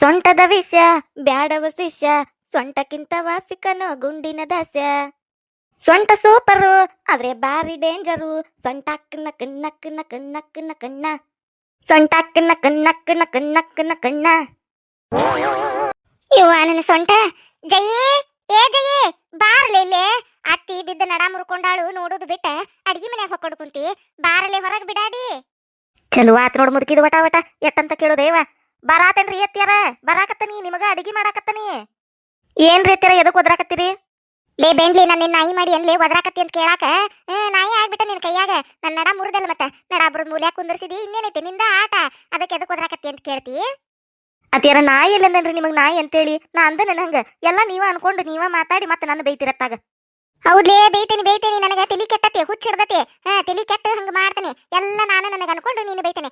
ಸೊಂಟದ ವಿಷ ಬ್ಯಾಡವ ಶಿಷ್ಯ ಸೊಂಟಕ್ಕಿಂತ ವಾಸಿಕನು ಗುಂಡಿನ ದಾಸ್ಯ. ಸೊಂಟ ಸೂಪರು ಆದ್ರೆ ಬಾರಿ ಡೇಂಜರು. ಸೊಂಟಕ್ಕನ ಕಣ್ಣಕ್ಕನ ಕಣ್ಣಕ್ಕನ ಕಣ್ಣ ಸೊಂಟಕ್ಕನ ಕಣ್ಣಕ್ಕನ ಕಣ್ಣಕ್ಕನ ಕಣ್ಣ ಇವ ನನ್ನ ಸೊಂಟ. ಜಯೇ ಏ ಜಯೇ ಬಾರ್ಲೆ ಇಲ್ಲೇ. ಅತ್ತಿ ಬಿದ್ದ ನಡ ಮುರ್ಕೊಂಡಾಳು ನೋಡೋದು ಬಿಟ್ಟ. ಅಡ್ಗಿ ಮನ್ಯಾಗ ಹೊಕ್ಕೊಂಡು ಕುಂತಿ. ಬಾರಲೆ ಹೊರಗ್ ಬಿಡಾಡಿ. ಚಲೋ ಆತ್ ನೋಡ್ ಮುದುಕಿದ ವಟ ವಟ. ಎಟ್ಟಂತ ಕೇಳೋದೇವ ಬರಾತೇನ್ರಿ ಎತ್ಯಾರ ಬರಾಕತ್ತನಿ ನಿಮಗ ಅಡಿಗೆ ಮಾಡಾಕತ್ತನಿ. ಏನ್ರಿ ಎತ್ಯಾರ ಎದಕ್ ಒದ್ರಾಕತ್ತೀರಿ? ಲೇ ಬೆಂಡ್ಲಿ ನಿನ್ನ ನಾಯಿ ಮಾಡಿ ಅನ್ಲೇ ಒದ್ರಾಕತ್ತಿ ಅಂತ ಕೇಳಾಕ ಏ ನಾಯಿ ಆಗ್ಬಿಟ್ಟ ನಿನ್ ಕೈಯಾಗ. ನನ್ನ ನಡ ಮುರಿದಲ್ಲ ಮತ್ತ. ನಡ ಬುರ್ದ್ ಮೂಲ್ಯಾಗ ಕುಂದರ್ಸಿದಿ ಇನ್ನೇನೈತಿ ನಿಂದ ಆಟ. ಅದಕ್ಕೆ ಎದಕ್ ಒದ್ರಾಕತ್ತಿ ಅಂತ ಕೇಳ್ತಿ? ಅತ್ಯಾರ ನಾಯಿ ಎಲ್ಲಂದ್ರಿ ನಿಮಗ್ ನಾಯಿ ಅಂತೇಳಿ? ನಾ ಅಂದ ಹಂಗ. ಎಲ್ಲ ನೀವ ಅನ್ಕೊಂಡು ನೀವ ಮಾತಾಡಿ ಮತ್ತೆ ನನ್ನ ಬೈತಿರತ್ತಾಗ ಹೌದ್ಲೇ ಬೈತೇನಿ ಬೈತೇನಿ ನನಗೆ ತಲಿ ಕೆಟ್ಟತಿ ಹುಚ್ಚಿಡ್ದತಿ ಹಾ ತಲಿ ಕೆಟ್ಟ ಹಂಗ ಮಾಡ್ತೇನೆ. ಎಲ್ಲ ನಾನು ನನಗೆ ಅನ್ಕೊಂಡು ನೀನು ಬೈತೇನೆ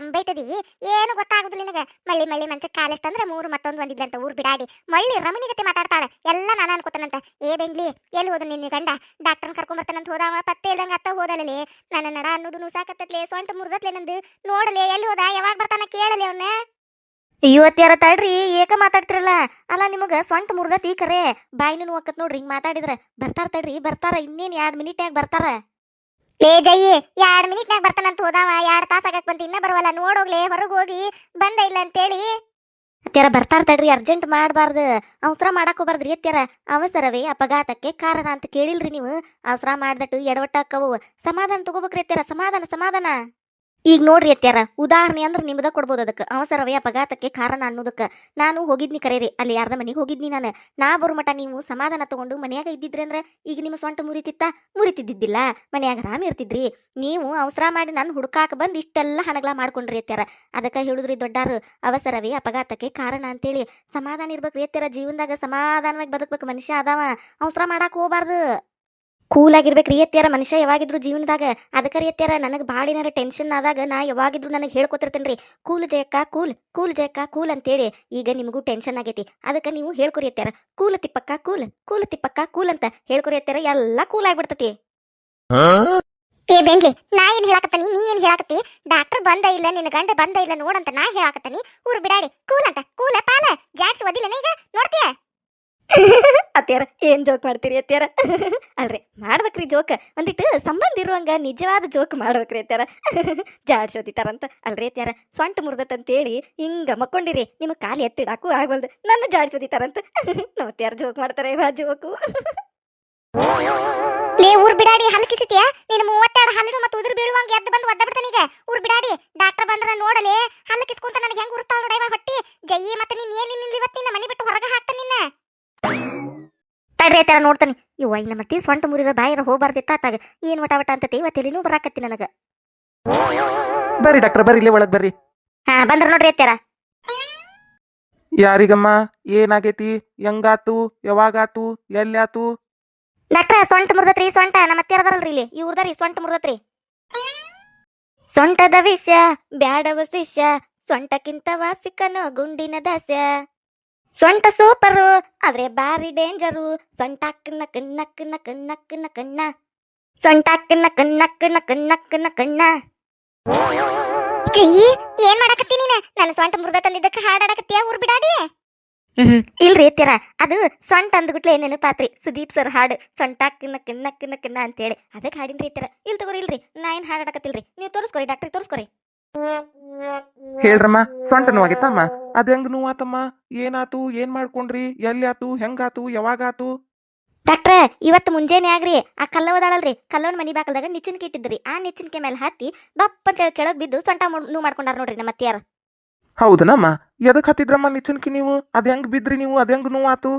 ಸಂಬೈತದಿ ಏನು ಗೊತ್ತಾಗುದಿಲ್ಲ ನಿನಗೆ. ಮಳ್ಳಿ ಮಳ್ಳಿ ಮಂಚ ಕಾಲಿಸ್ತಂದ್ರ ಮೂರು ಮತ್ತೊಂದು ಒಂದಿದ್ಲಂತ ಊರು ಬಿಡಾಡಿ. ಮಳ್ಳಿ ರಮಣಿಗತೆ ಮಾತಾಡ್ತಾಳೆ. ಎಲ್ಲ ನಾನು ಅನ್ಕೋತಾನಂತ. ಏ ಬೆಂಗ್ಲಿ, ಎಲ್ಲಿ ಹೋದ ನಿನ್ನ ಗಂಡ? ಡಾಕ್ಟರ್ ಕರ್ಕೊಂಡ್ ಬರ್ತಾನಂತ ಹೋದವ? ಪತ್ತೆ ಇಲ್ದಂಗೆ ಅತ್ತ ಹೋದಲೇ ನನ್ನ ನಡ ಅನ್ನೋದು ನುಸಾಕತ್ತತ್ಲೆ, ಸೊಂಟ ಮುರ್ದತ್ಲೆ ನಂದು. ನೋಡಲೆ, ಎಲ್ಲಿ ಹೋದ? ಯಾವಾಗ ಬರ್ತಾನ ಕೇಳಲೆ ಅವನ್ನ ಇವತ್ತ್ಯಾರ ತಡ್ರಿ ಏಕ ಮಾತಾಡ್ತಿರಲ್ಲ. ಅಲ್ಲ ನಿಮಗ ಸೊಂಟ ಮುರ್ದತಿ ಕರೆ. ಬಾಯಿನೂ ಒಕ್ಕತ್ ನೋಡ್ರಿ, ಹಿಂಗ್ ಮಾತಾಡಿದ್ರ. ಬರ್ತಾರ ತಡ್ರಿ, ಬರ್ತಾರ. ಇನ್ನೇನ್ ಎರಡ್ ಮಿನಿಟ್ನ್ಯಾಗ ಬರ್ತಾರ. ಲೇ ಜಯ್ಯಿ, ಎರಡ್ ಮಿನಿಟ್ನ್ಯಾಗ ಬರ್ತಾನಂತ ಹೋದಾವ, ಎರಡ್ ತಾಸ ಆಗಕ್ ಇನ್ನ ಬರವಲ್ಲ ನೋಡೋಗ್ಲೆ ಹೊರಗ್ ಹೋಗಿ, ಬಂದ ಇಲ್ಲ ಅಂತೇಳಿ. ಅತ್ಯಾರ ಬರ್ತಾರ ತಡ್ರಿ ಅರ್ಜೆಂಟ್ ಮಾಡಬಾರ್ದು. ಅವಸರ ಮಾಡಕ್ ಹೋಗ್ಬಾರ್ದ್ರಿ ಅತ್ಯಾರ. ಅವಸರವೇ ಅಪಘಾತಕ್ಕೆ ಕಾರಣ ಅಂತ ಕೇಳಿಲ್ರಿ ನೀವು. ಅವಸರ ಮಾಡ್ದಟ್ಟು ಎಡವಟ್ಟಾಕವು. ಸಮಾಧಾನ ತಗೋಬೇಕ್ರಿ ಅತ್ಯಾರ, ಸಮಾಧಾನ ಸಮಾಧಾನ. ಈಗ ನೋಡ್ರಿ ಅತ್ಯಾರ ಉದಾಹರಣೆ ಅಂದ್ರೆ ನಿಮ್ದ ಕೊಡ್ಬೋದು ಅದಕ್ಕೆ. ಅವಸರವೇ ಅಪಘಾತಕ್ಕೆ ಕಾರಣ ಅನ್ನೋದಕ್ಕೆ. ನಾನು ಹೋಗಿದ್ನಿ ಕರೇರಿ, ಅಲ್ಲಿ ಯಾರ್ದ ಮನೆಗೆ ಹೋಗಿದ್ನಿ ನಾನು. ನಾ ಬರು ಮಟ ನೀವು ಸಮಾಧಾನ ತಗೊಂಡು ಮನ್ಯಾಗ ಇದ್ದಿದ್ರಿ ಅಂದ್ರೆ ಈಗ ನಿಮ್ಮ ಸ್ವಂಟ ಮುರಿತಿತ್ತ ಮುರಿತಿದ್ದಿದ್ದಿಲ್ಲ ಮನ್ಯಾಗ ಆರಾಮ ಇರ್ತಿದ್ರಿ. ನೀವು ಅವಸರ ಮಾಡಿ ನಾನು ಹುಡುಕಾಕ ಬಂದು ಇಷ್ಟೆಲ್ಲ ಹಣಗಳ ಮಾಡ್ಕೊಂಡ್ರಿ ಅತ್ಯಾರ ಅದಕ್ಕೆ ಹೇಳಿದ್ರಿ ದೊಡ್ಡಾರು, ಅವಸರವೇ ಅಪಘಾತಕ್ಕೆ ಕಾರಣ ಅಂತೇಳಿ. ಸಮಾಧಾನ ಇರ್ಬೇಕ್ರಿ ಅತ್ಯಾರ ಜೀವನದಾಗ ಸಮಾಧಾನವಾಗಿ ಬದುಕಬೇಕು ಮನುಷ್ಯ ಅದಾವ. ಅವಸರ ಮಾಡಾಕ ಹೋಗ್ಬಾರ್ದು. ಕೂಲ್ ಆಗಿರ್ಬೇಕ್ರಿ ಎತ್ತಿಯಾರ ಮನುಷ್ಯ ಯಾವಾಗಿದ್ರು ಜೀವನದಾಗ ಅದಕ್ಕೆ ರೀ ಎತ್ತಿಯಾರ ನನಗೆ ಭಾಳ ಏನಾರ ಟೆನ್ಷನ್ ಆದಾಗ ನಾ ಯಾವಾಗಿದ್ರು ನನಗೆ ಹೇಳ್ಕೊತಿರ್ತೇನೆ ಕೂಲ್ ಜಯಕ್ಕ ಕೂಲ್ ಕೂಲ್ ಜಯಕ್ಕ ಕೂಲ್ ಅಂತೇಳಿ ಈಗ ನಿಮಗೂ ಟೆನ್ಷನ್ ಆಗೈತಿ. ಅದಕ್ಕೆ ನೀವು ಹೇಳ್ಕೊರಿ ಎತ್ತಿಯಾರ ಕೂಲ್ ತಿಪ್ಪಕ್ಕ ಕೂಲ್ ಕೂಲ್ ತಿಪ್ಪಕ್ಕ ಕೂಲ್ ಅಂತ ಹೇಳ್ಕೊರಿ ಎತ್ತಿಯಾರ ಎಲ್ಲ ಕೂಲ್ ಆಗ್ಬಿಡ್ತತಿ. ಏ ಬೆಂಗ್ಲಿ ನಾ ಏನ್ ಹೇಳಾಕತ್ತೀನಿ? ನೀ ಏನ್ ಹೇಳಾಕತ್ತಿ? ಡಾಕ್ಟರ್ ಬಂದ ಇಲ್ಲ ನಿನ್ನ ಗಂಡ ಬಂದ ಇಲ್ಲ ನೋಡಂತ ನಾ ಹೇಳಾಕತ್ತೀನಿ. ಊರು ಬಿಡಾಡಿ ಕೂಲ್ ಅಂತ ಕೂಲ ಪಾಲ ಜಾಕ್ಸ್ ಒದಿಲ್ಲ ಈಗ ನೋಡ್ತೀಯ? ಅತ್ಯಾರ ಏನ್ ಜೋಕ್ ಮಾಡ್ತೀರಿ ಅತ್ಯಾರ ಅಲ್ರಿ, ಮಾಡ್ಬೇಕ್ರಿ ಜೋಕ್ ಒಂದಿಟ್ಟು ಸಂಬಂಧ ಇರುವಂಗ ನಿಜವಾದ ಜೋಕ್ ಮಾಡ್ಬೇಕ್ರಿ ಅತ್ಯಾರ ಜಾಡ್ಸೋದಿತಾರಂತ ಅಲ್ರಿ ಅತ್ಯಾರ ಸೊಂಟ ಮುರ್ದತ್ತಂತೇಳಿ ಹಿಂಗ ಮಕ್ಕೊಂಡಿರಿ ನಿಮ್ಮ ಕಾಲು ಎತ್ತಿಡಾಕು ಆಗ್ಬಲ್ದು ನನ್ನ ಜಾಡ್ಸೋದಿತಾರಂತ ನೋಡ್ತ್ಯಾರ ಜೋಕ್ ಮಾಡ್ತಾರೆ ಇವ ಜೋಕು ಲೇ, ಊರ್ ಬಿಡಾಡಿ ಹಲ್ ಕಿಸಿತಿಯ? ನೀನು ಮೂವತ್ತೆರಡು ಹಲ್ಲು ಮತ್ತು ಉದುರು ಬೀಳುವಂಗ ಎದ್ದು ಬಂದು ಒದ್ದ ಬಿಡ್ತಾನ ಈಗ. ಊರ್ ಬಿಡಾಡಿ ಡಾಕ್ಟರ್ ಬಂದ್ರ ನೋಡಲೆ. ಹಲ್ಲು ಕಿಸ್ಕೊಂತ ನನಗೆ ಹೆಂಗ್ ಉರ್ತಾಳ ನೋಡವ ಹೊಟ್ಟಿ. ಜಯ್ಯಿ ಮತ್ತೆ ನೀನ್ ಏನ್ ನಿನ್ನ ಇವತ್ತಿನ ಮನೆ ಬಿಟ್ಟು ಹೊರಗೆ ಹಾಕ್ತಾನ ನಿನ್ನ. ತಡ್ರಿ ಆಯ್ತಾರ ನೋಡ್ತಾನೆ. ಇವ ನಮ್ಮ ಮತ್ತೆ ಸೊಂಟ ಮುರಿದ ಬಾಯಿರ ಹೋಗ್ಬಾರ್ದಿತ್ತ ಆತಾಗ. ಏನ್ ವಟ ವಟ ಅಂತ ಇವತ್ತೆಲಿನೂ ಬರಾಕತ್ತಿ ನನಗ. ಬರ್ರಿ ಡಾಕ್ಟರ್ ಬರ್ರಿ ಇಲ್ಲೇ ಒಳಗ್ ಬರ್ರಿ. ಹಾ ಬಂದ್ರ ನೋಡ್ರಿ ಅತ್ಯಾರ ಯಾರಿಗಮ್ಮ ಏನಾಗೈತಿ? ಹೆಂಗಾತು? ಯಾವಾಗಾತು? ಎಲ್ಲಾತು ಡಾಕ್ಟ್ರ ಸೊಂಟ ಮುರ್ದತ್ರಿ ಸೊಂಟ ನಮ್ಮ ಅತ್ಯಾರ ಅದಾರಲ್ರಿ ಇಲ್ಲಿ. ಇವ್ರದಾರಿ ಸೊಂಟ ಮುರ್ದತ್ರಿ. ಸೊಂಟದ ವಿಷ ಬ್ಯಾಡವ ಶಿಷ್ಯ ಸೊಂಟಕ್ಕಿಂತ ವಾಸಿಕನು ಗುಂಡಿನ ದಾಸ್ಯ. ಸೊಂಟ ಸೂಪರು ಆದ್ರೆ ಬಾರಿ ಡೇಂಜರು ಸೊಂಟಕ್ಕನ ಕನ್ನಕ್ಕನ ಕನ್ನಕ್ಕನ ಕಣ್ಣ ಸೊಂಟಕ್ಕನ ಕನ್ನಕ್ಕನ ಕನ್ನಕ್ಕನ ಕಣ್ಣ ಏನ್ ಮಾಡಕತ್ತಿ ನೀನ ನನ್ನ ಸೊಂಟ ಮುರ್ದ ತಂದಿದ್ದಕ್ಕೆ ಹಾಡಾಡಕತ್ತೀಯ ಊರ್ ಬಿಡಾಡಿ ಹ್ಮ್ ಇಲ್ರಿ ಅತ್ಯಾರ ಅದು ಸೊಂಟ ಅಂದ್ಬಿಟ್ಲೆ ನೆನಪಾತ್ರಿ ಸುದೀಪ್ ಸರ್ ಹಾಡು ಸೊಂಟ ಕಿನ್ನ ಕಿನ್ನ ಕಿನ್ನ ಕಿನ್ನ ಅಂತೇಳಿ ಅದಕ್ಕೆ ಹಾಡಿನ್ರಿ ಅತ್ಯಾರ ಇಲ್ ತಗೋರಿ ಇಲ್ರಿ ನಾ ಏನ್ ಹಾಡಾಡಕತ್ತಿಲ್ರಿ ನೀವು ತೋರಿಸ್ಕೊರಿ ಡಾಕ್ಟ್ರಿ ತೋರಿಸ್ಕೊರಿ ಹೇಳ್ರಮ್ಮ ಸೊಂಟ ನೋವಾಗಿತ್ತಮ್ಮ ಅದ್ ಹೆಂಗ್ ನೋವಾತಮ್ಮ? ಏನಾತು? ಏನ್ ಮಾಡ್ಕೊಂಡ್ರಿ? ಎಲ್ಯಾತು ಹೆಂಗಾತು? ಯಾವಾಗಾತು? ಡಾಕ್ಟ್ರ ಇವತ್ತು ಮುಂಜಾನೆ ಆಗ್ರಿ. ಆ ಕಲ್ಲವದಾಳಲ್ರಿ ಕಲ್ಲವನ್ ಮನಿ ಬಾಕಲ್ದಾಗ ನಿಚ್ಚಿನ್ಕೆ ಇಟ್ಟಿದ್ರಿ ಆ ನಿಚ್ಚಿನ್ಕೆ ಮೇಲೆ ಹತ್ತಿ ದಪ್ಪ ಅಂತ ಹೇಳಿ ಕೆಳಗ್ ಬಿದ್ದು ಸೊಂಟ ನೋವು ಮಾಡ್ಕೊಂಡಾರ ನೋಡ್ರಿ ನಮ್ಮ ಅತ್ತಿಯಾರ. ಹೌದನಮ್ಮ. ಎದಕ್ ಹತ್ತಿದ್ರಮ್ಮ ನಿಚ್ಚನ್ಕಿ ನೀವು? ಅದ್ ಹೆಂಗ್ ಬಿದ್ರಿ ನೀವು? ಅದ್ ಹೆಂಗ್ ನೋವಾತು?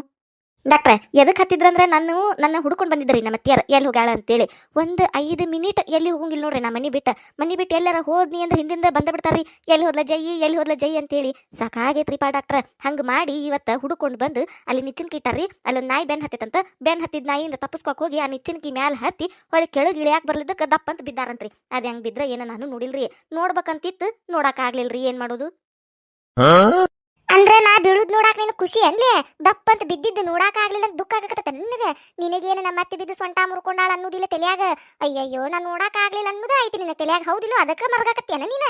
ಡಾಕ್ಟ್ರೆ, ಎದಕ್ ಹತ್ತಿದ್ರಂದ್ರೆ ನಾನು ನನ್ನ ಹುಡ್ಕೊಂಡು ಬಂದಿದ್ರಿ ನಮ್ಮ ಅತ್ತಿಯರ್ ಎಲ್ಲಿ ಹೋಗ್ಯಾಳ ಅಂತೇಳಿ. ಒಂದು ಐದು ಮಿನಿಟ್ ಎಲ್ಲಿ ಹೋಗಂಗಿಲ್ಲ ನೋಡ್ರಿ, ನಾ ಮನಿ ಬಿಟ್ಟ. ಮನಿ ಬಿಟ್ಟು ಎಲ್ಲಾರ ಹೋದ್ನಿ ಅಂದ್ರೆ ಹಿಂದಿಂದ ಬಂದ ಬಿಡ್ತಾರ್ರಿ. ಎಲ್ಲಿ ಹೋದ್ಲ ಜೈ, ಎಲ್ಲಿ ಹೋದ್ಲ ಜೈ ಅಂತೇಳಿ. ಸಾಕಾಗೈತ್ರಿಪಾ ಡಾಕ್ಟ್ರ. ಹಂಗ ಮಾಡಿ ಇವತ್ತ ಹುಡ್ಕೊಂಡು ಬಂದು ಅಲ್ಲಿ ನಿಚ್ಚಿನ್ಕಿ ಇಟ್ಟಾರ್ರಿ. ಅಲ್ಲೊಂದು ನಾಯಿ ಬೆನ್ ಹತ್ತಿತ್ತಂತ ಬೆನ್ ಹತ್ತಿದ ನಾಯಿಯಿಂದ ತಪ್ಪಿಸ್ಕೊಕ್ ಹೋಗಿ ಆ ನಿಚ್ಚಿನ್ಕಿ ಮ್ಯಾಲ ಹತ್ತಿ ಹೊಳೆ ಕೆಳಗೆ ಇಳಿಯಾಕೆ ಬರ್ಲಿದ್ದಕ್ಕೆ ದಪ್ಪ ಅಂತ ಬಿದ್ದಾರಂತ್ರಿ. ಅದ್ ಹೆಂಗ್ ಬಿದ್ರ ಏನೋ ನಾನು ನೋಡಿಲ್ರಿ. ನೋಡ್ಬೇಕಂತಿತ್ತು, ನೋಡಕ್ ಆಗ್ಲಿಲ್ರಿ. ಏನ್ ಮಾಡೋದು? ಅಂದ್ರೆ ನಾ ಬೀಳುದ್ ನೋಡಾಕ ನೀನು ಖುಷಿ ಅನ್ಲಿ? ದಪ್ಪ ಅಂತ ಬಿದ್ದಿದ್ದು ನೋಡಾಕ ಆಗ್ಲಿಲ್ಲ ದುಃಖ ಆಗಕತ್ತ ನಿನಗೆ? ನಿನಗೇನು ನಮ್ಮ ಅತ್ತೆ ಬಿದ್ದು ಸೊಂಟ ಮುರ್ಕೊಂಡಾಳ ಅನ್ನೋದಿಲ್ಲ ತಲಿಯಾಗ? ಅಯ್ಯಯ್ಯೋ, ನಾ ನೋಡಾಕ ಆಗ್ಲಿಲ್ಲ ಅನ್ನೋದು ಐತಿ ನಿನ್ನ ತಲ್ಯಾಗ. ಹೌದಿಲ್ಲ, ಅದಕ್ಕ ಮರ್ಗಾಕತ್ತೇನ ನೀನ?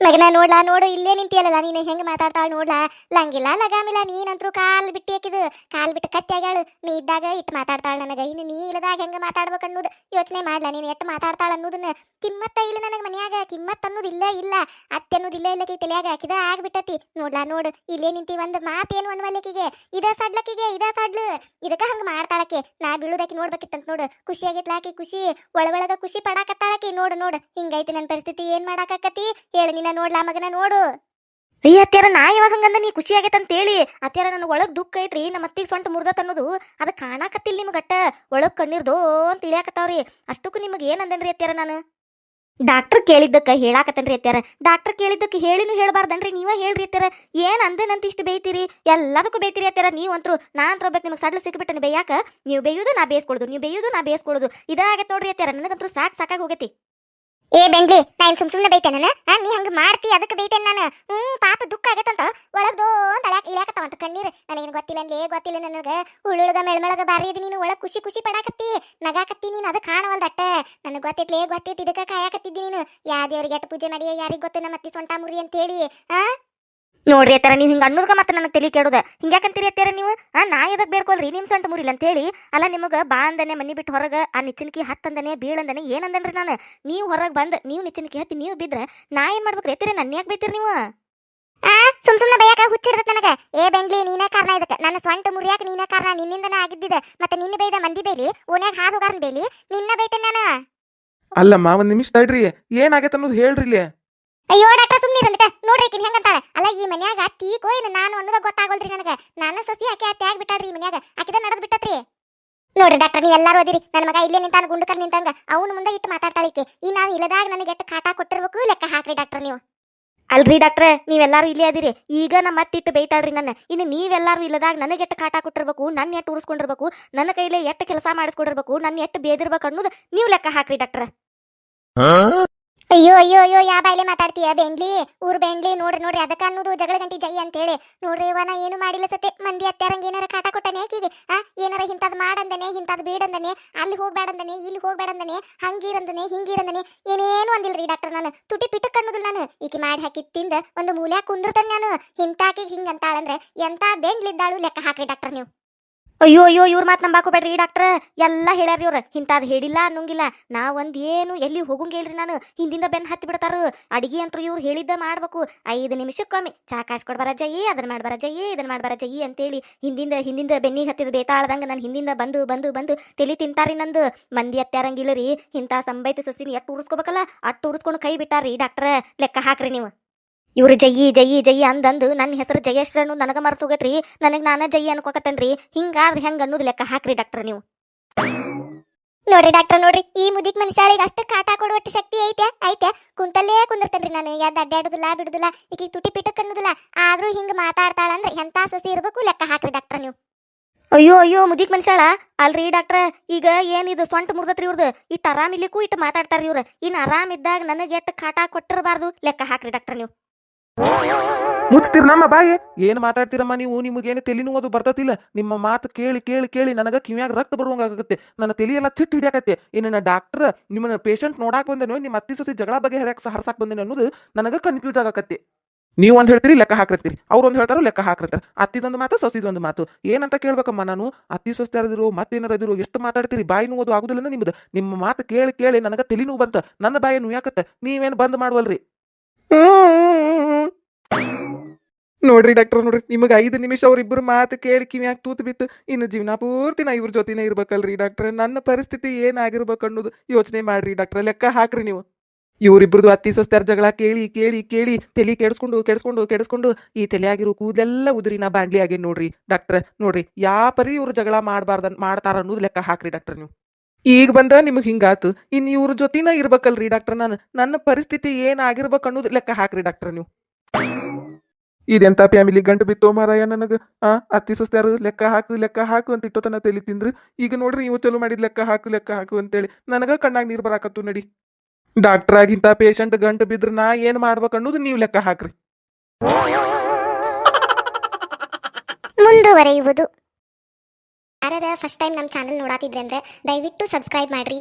ಮಗನ ನೋಡ್ಲಾ, ನೋಡು, ಇಲ್ಲೇ ನಿಂತಿಯಲ್ಲ ನೀನು ಹೆಂಗ್ ಮಾತಾಡ್ತಾಳ ನೋಡ್ಲಾ? ಲಂಗಿಲ್ಲ, ಲಗಾಮಿಲ್ಲ, ನೀನಂತ್ರು ಕಾಲ್ ಬಿಟ್ಟು ಹಾಕಿದು ಕಾಲ್ ಬಿಟ್ಟು ಕಟ್ಟಿ ನೀ ಇದ್ದಾಗ ಇಟ್ ಮಾತಾಡ್ತಾಳ ನನಗ. ಇನ್ನು ನೀ ಇಲ್ಲದಾಗ ಹೆಂಗ ಮಾತಾಡ್ಬೇಕು ಅನ್ನೋದು ಯೋಚನೆ ಮಾಡ್ಲಾ? ನೀನು ಎಟ್ ಮಾತಾಡ್ತಾಳ ಅನ್ನೋದನ್ನ ಕಿಮ್ಮತ್ತ ಇಲ್ಲ ನನಗೆ ಮನ್ಯಾಗ. ಕಿಮ್ಮತ್ ಅನ್ನೋದು ಇಲ್ಲ ಇಲ್ಲ. ಅತ್ತೆ ಅನ್ನೋದು ಇಲ್ಲ ಇಲ್ಲ ತಲೆಯಾಗ. ಹಾಕಿದ ಆಗ್ಬಿಟ್ಟತಿ. ನೋಡ್ಲಾ, ನೋಡು. ಇಲ್ಲೇ ನಿಂತಿ ಒಂದ್ ಮಾತೇನು ಅನ್ವಲ್ಲಿಕಿಗೆ ಇದ ಸಡ್ಲಕ್ಕಿಗೆ ಇದ ಸಡ್ಲು. ಇದಕ್ಕ ಹಂಗ ಮಾಡ್ತಾಳಕ್ಕೆ ನಾ ಬೀಳುದಕ್ಕೆ ನೋಡ್ಬೇಕಿತ್ತಂತ ನೋಡು. ಖುಷಿ ಆಗಿತ್ಲಾಕಿ ಖುಷಿ. ಒಳಗೊಳಗ ಖುಷಿ ಪಡಾಕತ್ತಾಳಕಿ. ನೋಡು ನೋಡು. ಹಿಂಗೈತಿ ನನ್ನ ಪರಿಸ್ಥಿತಿ. ಏನ್ ಮಾಡಾಕತ್ತಿ ಹೇಳು ನಿನ್ನ ನೋಡ್ಲಾ ಮಗನ ನೋಡು. ಅಯ್ಯ ಅತ್ಯಾರ ನಾ ಯಾವಾಗ ಹಂಗಂದ ನೀ ಖುಷಿ ಆಗೈತೆ ಅಂತ ಹೇಳಿ ಅತ್ಯಾರ ನನಗೆ ಒಳಗ್ ದುಃಖ ಐತ್ರಿ ನಮ್ಮ ಅತ್ತಿಗೆ ಸೊಂಟ ಮುರ್ದತ್ ಅನ್ನೋದು. ಅದ ಕಾಣಾಕತ್ತಿಲ್ಲ ನಿಮ್ಗೆ ಅಟ್ಟ ಒಳಗ್ ಕಣ್ಣೀರ್ದೋ ಅಂತ ಇಳಿಯಾಕತ್ತಾವ್ರಿ. ಅಷ್ಟಕ್ಕೂ ನಿಮಗೆ ಏನ್ ಅಂದನ್ರಿ ಅತ್ಯಾರ ನಾನು? ಡಾಕ್ಟರ್ ಕೇಳಿದ್ದಕ್ಕ ಹೇಳಾಕತ್ತನ್ರಿ ಅತ್ಯಾರ ಡಾಕ್ಟರ್ ಕೇಳಿದ್ದಕ್ಕೆ ಹೇಳಿನೂ ಹೇಳಬಾರ್ದನ್ರಿ ನೀವ ಹೇಳ್ರಿ ಅತ್ಯಾರ ಏನ್ ಅಂದನಂತ ಇಷ್ಟು ಬೇಯ್ತೀರಿ? ಎಲ್ಲದಕ್ಕೂ ಬೇಯ್ತೀರಿ ಅತ್ಯಾರ ನೀವು ಅಂತರು ನಾ ಅಂತ ಒಬ್ಬಕ್ಕೆ ನಿಮಗೆ ಸಡ್ಲ ಸಿಕ್ಬಿಟ್ಟನ ಬೇಯಾಕ ನೀವು ಬೇಯುದು ನಾ ಬೇಯಿಸ್ಕೊಡುದು ನೀವು ಬೇಯುದು ನಾ ಬೇಯಿಸ್ಕೊಡುದು ಇದಾಗತ್ತೆ ನೋಡ್ರಿ ಅತ್ಯಾರ ನನಗಂತೂ ಸಾಕ್ ಸಾಕಾಗಿ ಹೋಗೈತಿ. ಏ ಬೆಂಗ್ಲಿ ನಾನು ಸುಮ್ ಸುಮ್ನೆ ಬೈತೇನ ನೀ ಹಂಗ ಮಾಡ್ತಿ, ಅದಕ್ಕೆ ಬೈತೇನೆ ನಾನು? ಹ್ಮ್, ಪಾಪ ದುಃಖ ಆಗತ್ತಂತ ಒಳಗ್ ದೋ ಅಂತ ಅಳ್ಯಾಕ ಇಳ್ಯಾಕತ್ತಾವಂತ ಕಣ್ಣೀರ್. ನನಗೇನು ಗೊತ್ತಿಲ್ಲ ಅಂದ್ಲೇ, ಗೊತ್ತಿಲ್ಲ ನನಗೆ. ಉಳುಳುಗ ಮೆಳ್ಮಳಗ ಬಾರಿ ಇದು ನೀನು, ಒಳಗ್ ಖುಷಿ ಖುಷಿ ಪಡಾಕತ್ತಿ. ನಗಾಕತ್ತಿ ನೀನು ಅದು ಕಾಣವಲ್ದಟ್ಟ ನನಗೆ ಗೊತ್ತೈತ್ಲೇ, ಗೊತ್ತೈತಿ, ಇದಕ್ಕೆ ಕಾಯಕತ್ತಿದ್ದಿ ನೀನು. ಯಾ ದೇವ್ರಿಗೆ ಎಟ್ಟು ಪೂಜೆ ಮಾಡಿ ಯಾರಿಗೆ ಗೊತ್ತು, ನಮ್ಮ ಅತ್ತಿ ಸೊಂಟ ಮುರಿ ಅಂತ ಹೇಳಿ ಆ? ನೋಡ್ರಿ ಅತ್ತಾರ ನೀವು ಹಿಂಗ ಅನ್ನೋದ್ಕ ಮತ್ತೆ ನನಗೆ ತಲೆ ಕೇಳುದ ಹಿಂಗ್ಯಾಕಂತೀರಿ ಅತ್ತಾರ ನೀವು? ಆ ನಾ ಇದಕ್ಕೆ ಬೇಡ್ಕೊಲ್ರಿ ನಿಮ್ಮ ಸಂಟ ಮುರಿಲ್ಲ ಅಂತ ಹೇಳಿ ಅಲ್ಲ ನಿಮಗೆ ಬಾ ಅಂದನೆ ಮನಿ ಬಿಟ್ಟು ಹೊರಗೆ ಆ ನಿಚ್ಚನಕಿ ಹತ್ತಂದನೆ ಬೀಳಂದನೆ ಏನಂದನ್ರಿ ನಾನು? ನೀವು ಹೊರಗೆ ಬಂದು ನೀವು ನಿಚ್ಚಿನಕಿ ಹತ್ತಿ ನೀವು ಬಿದ್ರೆ ನಾ ಏನ್ ಮಾಡ್ಬೇಕು ಎತ್ತೀರಿ ನನ್ನ ಯಾಕೆ ಬೈತೀರಿ ನೀವು? ಆ ಸುಮ್ ಸುಮ್ನೆ ಬಯಕ ಹುಚ್ಚಿಡ್ದತ್ ನನಗೆ. ಏ ಬೆಂಗ್ಲಿ ನೀನೇ ಕಾರಣ ಇದಕ್ಕೆ. ನನ್ನ ಸ್ವಂಟ ಮುರಿಯಾಕ ನೀನೇ ಕಾರಣ ನಿನ್ನಿಂದನೇ ಆಗಿದ್ದಿದೆ. ಮತ್ತೆ ನಿನ್ನ ಬೈದ ಮಂದಿ ಬೇಲಿ? ಓನ್ಯಾಗ ಹಾದು ಹೋಗಾರನ್ ಬೇಲಿ? ನಿನ್ನ ಬೈತೇನೆ ನಾನು? ಅಲ್ಲಮ್ಮ ಒಂದು ನಿಮಿಷ ತಡ್ರಿ. ಏನಾಗೈತೆ ಅನ್ನೋದು ಹೇಳ್ರಿ ಇಲ್ಲಿ. ಅಯ್ಯೋ ಡಾಕ್ಟರ್ ಸುಮ್ನೆ ಇರಂದಿಟ ನೋಡ್ರಿ ಕಿನ್ ಹೆಂಗಂತಾಳೆ. ಅಲ್ಲ ಈ ಮನ್ಯಾಗ ತೀಕೋ ಏನು? ನಾನು ಅನ್ನೋದ ಗೊತ್ತಾಗೋಲ್ರಿ ನನಗೆ. ನಾನು ಸಸಿ ಆಕೆ ಅತ್ತೆ ಆಗಿ ಬಿಟ್ಟಾಳ್ರಿ ಈ ಮನ್ಯಾಗ. ಆಕಿದ ನಡೆದು ಬಿಟ್ಟತ್ರಿ. ನೋಡ್ರಿ ಡಾಕ್ಟರ್ ನೀವು ಎಲ್ಲರೂ ಓದಿರಿ. ನನ್ನ ಮಗ ಇಲ್ಲೇ ನಿಂತಾನ ಗುಂಡಕಲ್ ನಿಂತಂಗ. ಅವನ ಮುಂದೆ ಇಟ್ಟು ಮಾತಾಡ್ತಾಳಿಕೆ ಈ ನಾವು ಇಲ್ಲದಾಗ ನನಗೆ ಎಷ್ಟು ಕಾಟ ಕೊಟ್ಟಿರ್ಬೇಕು ಲೆಕ್ಕ ಹಾಕ್ರಿ ಡಾಕ್ಟರ್ ನೀವು. ಅಲ್ರಿ ಡಾಕ್ಟ್ರೆ ನೀವೆಲ್ಲಾರು ಇಲ್ಲೇ ಅದಿರಿ. ಈಗ ನಮ್ಮ ಮತ್ತಿಟ್ಟು ಬೈತಾಳ್ರಿ ನನ್ನ. ಇನ್ನು ನೀವೆಲ್ಲಾರು ಇಲ್ಲದಾಗ ನನಗೆ ಎಷ್ಟು ಕಾಟ ಕೊಟ್ಟಿರ್ಬೇಕು ನನ್ನ ಎಟ್ಟು ಉರಿಸ್ಕೊಂಡಿರ್ಬೇಕು ನನ್ನ ಕೈಲೇ ಎಷ್ಟು ಕೆಲಸ ಮಾಡಿಸ್ಕೊಂಡಿರ್ಬೇಕು ನನ್ನ ಎಷ್ಟು ಬೇದಿರ್ಬೇಕು ಅನ್ನೋದು ನೀವು ಲೆಕ್ಕ ಹಾಕ್ರಿ ಡಾಕ್ಟ್ರ. ಅಯ್ಯೋ ಅಯ್ಯೋ ಅಯ್ಯೋ, ಯಾ ಬಾಯ್ಲೆ ಮಾತಾಡ್ತೀಯ? ಬೆಂಗ್ಲಿ ಊರ್ ಬೆಂಗ್ಲಿ ನೋಡ್ರಿ ನೋಡ್ರಿ, ಅದಕ್ಕ ಅನ್ನೋದು ಜಗಳ ಗಂಟಿ ಜೈ ಅಂತ ಹೇಳಿ ನೋಡ್ರಿ ಇವನ ಏನು ಮಾಡಿಲ್ಲ ಸತೆ ಮಂದಿ ಅತ್ಯಾರಂಗ ಏನಾರ ಕಾಟ ಕೊಟ್ಟನೆ ಆಕಿಗೆ? ಆ, ಏನಾರ ಇಂಥದ್ ಮಾಡಂದನೆ ಇಂಥದ್ ಬೀಡಂದನೆ ಅಲ್ಲಿ ಹೋಗ್ಬೇಡಂದನೆ ಇಲ್ಲಿ ಹೋಗ್ಬೇಡಂದನೆ ಹಂಗಿರಂದನೆ, ಹಿಂಗಿರಂದನೆ, ಏನೇನು ಅಂದಿಲ್ರಿ ಡಾಕ್ಟರ್ ನಾನು. ತುಟಿ ಪಿಟಕ್ ಅನ್ನೋದಿಲ್ಲ ನಾನು. ಈಕಿ ಮಾಡಿ ಹಾಕಿ ತಿಂದ ಒಂದು ಮೂಲ್ಯಾಗ ಕುಂದಿರ್ತಾನೆ ನಾನು. ಇಂತಾಕಿ ಹಿಂಗ್ ಅಂತಾಳಂದ್ರೆ ಎಂತ ಬೆಂಗ್ಲಿದ್ದಾಳು ಲೆಕ್ಕ ಹಾಕ್ರಿ ಡಾಕ್ಟರ್ ನೀವು. ಅಯ್ಯೋ ಅಯ್ಯೋ, ಇವ್ರ ಮಾತು ನಂಬಾಕು ಬೇಡ್ರಿ ಡಾಕ್ಟ್ರ ಎಲ್ಲ ಹೇಳ್ಯಾರಿ ಇವ್ರು. ಇಂಥದ್ದು ಹೇಳಿಲ್ಲ, ಅನ್ನೋಂಗಿಲ್ಲ. ನಾ ಒಂದು ಏನು ಎಲ್ಲಿ ಹೋಗಂಗಿಲ್ರಿ ನಾನು. ಹಿಂದಿಂದ ಬೆನ್ ಹತ್ತಿ ಬಿಡ್ತಾರ. ಅಡಿಗೆ ಅಂತೂ ಇವ್ರು ಹೇಳಿದ್ದ ಮಾಡ್ಬೇಕು. ಐದು ನಿಮಿಷಕ್ಕೊಮ್ಮೆ. ಚಾ ಕಾಸ್ ಕೊಡ್ಬಾರ ಜಯಿ ಅದನ್ನ ಮಾಡ್ಬಾರ ಜಯಿ ಇದನ್ನ ಮಾಡ್ಬಾರ ಜಯಿ ಅಂತೇಳಿ ಹಿಂದಿಂದ ಹಿಂದಿಂದ ಬೆನ್ನಿಗೆ ಹತ್ತಿದ ಬೇತಾಳದಂಗ ನಾನು ಹಿಂದಿಂದ ಬಂದು ಬಂದು ಬಂದು ತಲಿ ತಿಂತಾರಿ ನಂದು. ಮಂದಿ ಅತ್ಯಾರಂಗಿಲ್ಲರಿ ಇಂಥ ಸಂಬೈತ ಸಸಿನ ಎಟ್ಟು ಉರ್ಸ್ಕೋಬೇಕಲ್ಲ ಅಟ್ಟು ಉರ್ಸ್ಕೊಂಡು ಕೈ ಬಿಟ್ಟಾರಿ ಡಾಕ್ಟ್ರ ಲೆಕ್ಕ ಹಾಕ್ರಿ ನೀವು. ಇವ್ರು ಜಯ್ಯಿ ಜಯ್ಯಿ ಜಯ್ಯಿ ಅಂದಂದು ನನ್ನ ಹೆಸರು ಜಯಶ್ರೀ ಅನ್ನೋದು ನನಗೆ ಮರ್ತು ಹೋಗತ್ರಿ ನನಗೆ ನಾನೇ ಜಯ್ಯಿ ಅನ್ಕೋಕತ್ತೇನ್ರಿ. ಹಿಂಗಾದ್ರೆ ಹೆಂಗ್ ಅನ್ನೋದು ಲೆಕ್ಕ ಹಾಕ್ರಿ ಡಾಕ್ಟರ್ ನೀವು. ನೋಡ್ರಿ ಡಾಕ್ಟರ್ ನೋಡ್ರಿ, ಈ ಮುದಿಕ್ ಮನುಷ್ಯಾಳಿಗೆ ಅಷ್ಟು ಕಾಟ ಕೊಡುವಟ್ಟು ಶಕ್ತಿ ಐತೆ ಐತೆ. ಕುಂತಲ್ಲೇ ಕುಂದಿರ್ತೇನ್ರಿ ನಾನು ಎದ್ದು ಅಡ್ಡಾಡುದಿಲ್ಲ ಬಿಡುದಿಲ್ಲ ಈಕಿಗೆ ತುಟಿ ಪಿಟಕ್ ಅನ್ನೋದಿಲ್ಲ. ಆದ್ರೂ ಹಿಂಗ್ ಮಾತಾಡ್ತಾಳಂದ್ರೆ ಎಂತ ಸಸಿ ಇರಬೇಕು ಲೆಕ್ಕ ಹಾಕ್ರಿ ಡಾಕ್ಟರ್ ನೀವು. ಅಯ್ಯೋ ಅಯ್ಯೋ, ಮುದಿಕ್ ಮನುಷ್ಯಾಳ ಅಲ್ರಿ ಡಾಕ್ಟ್ರ ಈಗ ಏನಿದು ಸೊಂಟ ಮುರ್ದತ್ರಿ ಇವ್ರದ್ದು ಇಟ್ಟು ಆರಾಮ ಇಲ್ಲಕ್ಕೂ ಇಟ್ಟು ಮಾತಾಡ್ತಾರ್ರಿ ಇವ್ರು. ಇನ್ನು ಆರಾಮಿದ್ದಾಗ ನನಗೆ ಎಷ್ಟು ಕಾಟ ಕೊಟ್ಟಿರಬಾರ್ದು ಲೆಕ್ಕ ಹಾಕ್ರಿ ಡಾಕ್ಟರ್ ನೀವು. ಮುಚ್ತೀರ ನಮ್ಮ ಬಾಯಿ. ಏನ್ ಮಾತಾಡ್ತೀರಮ್ಮ ನೀವು? ನಿಮಗೇನು ತಲೆನೂ ಅದು ಬರ್ತತಿಲ್ಲ. ನಿಮ್ಮ ಮಾತು ಕೇಳಿ ಕೇಳಿ ಕೇಳಿ ನನಗ ಕಿವ್ಯಾಗ ರಕ್ತ ಬರುವಂಗಾಗತ್ತೆ ನನ್ನ ತಲೆಯೆಲ್ಲ ಚಿಟ್ಟು ಹಿಡಿಯಾಕತ್ತೆ. ಇನ್ನು ಡಾಕ್ಟರ್ ನಿಮ್ಮನ್ನ ಪೇಷಂಟ್ ನೋಡಾಕ್ ಬಂದೇನೋ, ನಿಮ್ಮ ಅತ್ತಿ ಸೊಸಿ ಜಗಳ ಬಗ್ಗೆ ಹರಕ್ ಹರ್ಸಾಕ್ ಬಂದೇನೆ ಅನ್ನೋದು ನನಗ ಕನ್ಫ್ಯೂಸ್ ಆಗಕತ್ತೆ. ನೀವು ಒಂದ್ ಹೇಳ್ತೀರಿ, ಲೆಕ್ಕ ಹಾಕಿರ್ತೀರಿ ಅವ್ರು ಒಂದ್ ಹೇಳ್ತಾರೋ, ಲೆಕ್ಕ ಹಾಕಿರ್ತಾರೆ ಅತ್ತಿದೊಂದು ಮಾತು, ಸೊಸಿದೊಂದು ಮಾತು. ಏನಂತ ಕೇಳ್ಬೇಕಮ್ಮ ನಾನು? ಅತ್ತಿ ಸೊಸ್ತಿ ಯಾರದಿರು, ಮತ್ತೇನಾರ ಇದ್ರು, ಎಷ್ಟು ಮಾತಾಡ್ತೀರಿ? ಬಾಯಿ ನೋವು ಆಗುದಿಲ್ಲ ನಿಮ್ದು? ನಿಮ್ಮ ಮಾತು ಕೇಳಿ ಕೇಳಿ ನನಗ ತಲೆ ನೋವು ಬಂತ. ನನ್ನ ಬಾಯಿ ನೋಯಾಕತ್ತ ನೀವೇನು ಬಂದ್ ಮಾಡುವಲ್ರಿ? ನೋಡ್ರಿ ಡಾಕ್ಟರ್ ನೋಡ್ರಿ. ನಿಮಗೆ ಐದು ನಿಮಿಷ ಅವ್ರಿಬ್ಬರು ಮಾತು ಕೇಳಿ ಕಿವ್ಯಾಗ ತೂತು ಬಿತ್ತು. ಇನ್ನು ಜೀವನ ಪೂರ್ತಿ ನಾ ಇವ್ರ ಜೊತೆನೇ ಇರ್ಬೇಕಲ್ರಿ ಡಾಕ್ಟ್ರೆ ನನ್ನ ಪರಿಸ್ಥಿತಿ ಏನಾಗಿರ್ಬೇಕು ಅನ್ನೋದು ಯೋಚನೆ ಮಾಡ್ರಿ ಡಾಕ್ಟ್ರೆ ಲೆಕ್ಕ ಹಾಕ್ರಿ ನೀವು. ಇವ್ರಿಬ್ರದ್ದು ಅತ್ತಿ ಸಸ್ತಾರ ಜಗಳ ಕೇಳಿ ಕೇಳಿ ಕೇಳಿ, ತಲೆ ಕೆಡಿಸ್ಕೊಂಡು ಕೆಡಿಸ್ಕೊಂಡು ಕೆಡಿಸ್ಕೊಂಡು ಈ ತಲೆಯಾಗಿರೋ ಕೂದಲೆಲ್ಲ ಉದುರಿ ನಾ ಬಾಂಡ್ಲಿ ಆಗೇನ್ ನೋಡ್ರಿ ಡಾಕ್ಟ್ರ್ ನೋಡ್ರಿ ಯಾ ಪರಿ ಇವ್ರು ಜಗಳ ಮಾಡಬಾರ್ದ ಮಾಡ್ತಾರ ಅನ್ನೋದು ಲೆಕ್ಕ ಹಾಕ್ರಿ ಡಾಕ್ಟರ್ ನೀವು. ಈಗ ಬಂದ ನಿಮಗೆ ಹಿಂಗಾತು ಇನ್ನು ಇವ್ರ ಜೊತೆನ ಇರ್ಬೇಕಲ್ರಿ ಡಾಕ್ಟರ್ ನಾನು, ನನ್ನ ಪರಿಸ್ಥಿತಿ ಏನಾಗಿರ್ಬೇಕು ಅನ್ನೋದು ಲೆಕ್ಕ ಹಾಕ್ರಿ ಡಾಕ್ಟರ್ ನೀವು. ಇದೆಂತ ಫ್ಯಾಮಿಲಿ ಗಂಟು ಬಿತ್ತೋ ಮಾರಾಯ ನನಗೆ? ಆ, ಅತ್ತಿ ಸುಸ್ತಾರು ಲೆಕ್ಕ ಹಾಕು ಲೆಕ್ಕ ಹಾಕು ಅಂತ ಇಟ್ಟೋತನ ತಲೆ ತಿಂದ್ರು. ಈಗ ನೋಡ್ರಿ ಇವು ಚಲೋ ಮಾಡಿದ್ ಲೆಕ್ಕ ಹಾಕು ಲೆಕ್ಕ ಹಾಕು ಅಂತೇಳಿ. ನನಗ ಕಣ್ಣಾಗ ನೀರು ಬರಾಕತ್ತು ನಡಿ. ಡಾಕ್ಟರ್ ಆಗಿಂತ ಪೇಷಂಟ್ ಗಂಟು ಬಿದ್ರ ನಾ ಏನ್ ಮಾಡ್ಬೇಕು ಅನ್ನೋದು ನೀವು ಲೆಕ್ಕ ಹಾಕ್ರಿ. ಮುಂದುವರೆಯುವುದು. ಫಸ್ಟ್ ಟೈಮ್ ನಮ್ಮ ಚಾನಲ್ ನೋಡಾತಿದ್ರೆ ಅಂದ್ರೆ ದಯವಿಟ್ಟು ಸಬ್ಸ್ಕ್ರೈಬ್ ಮಾಡ್ರಿ.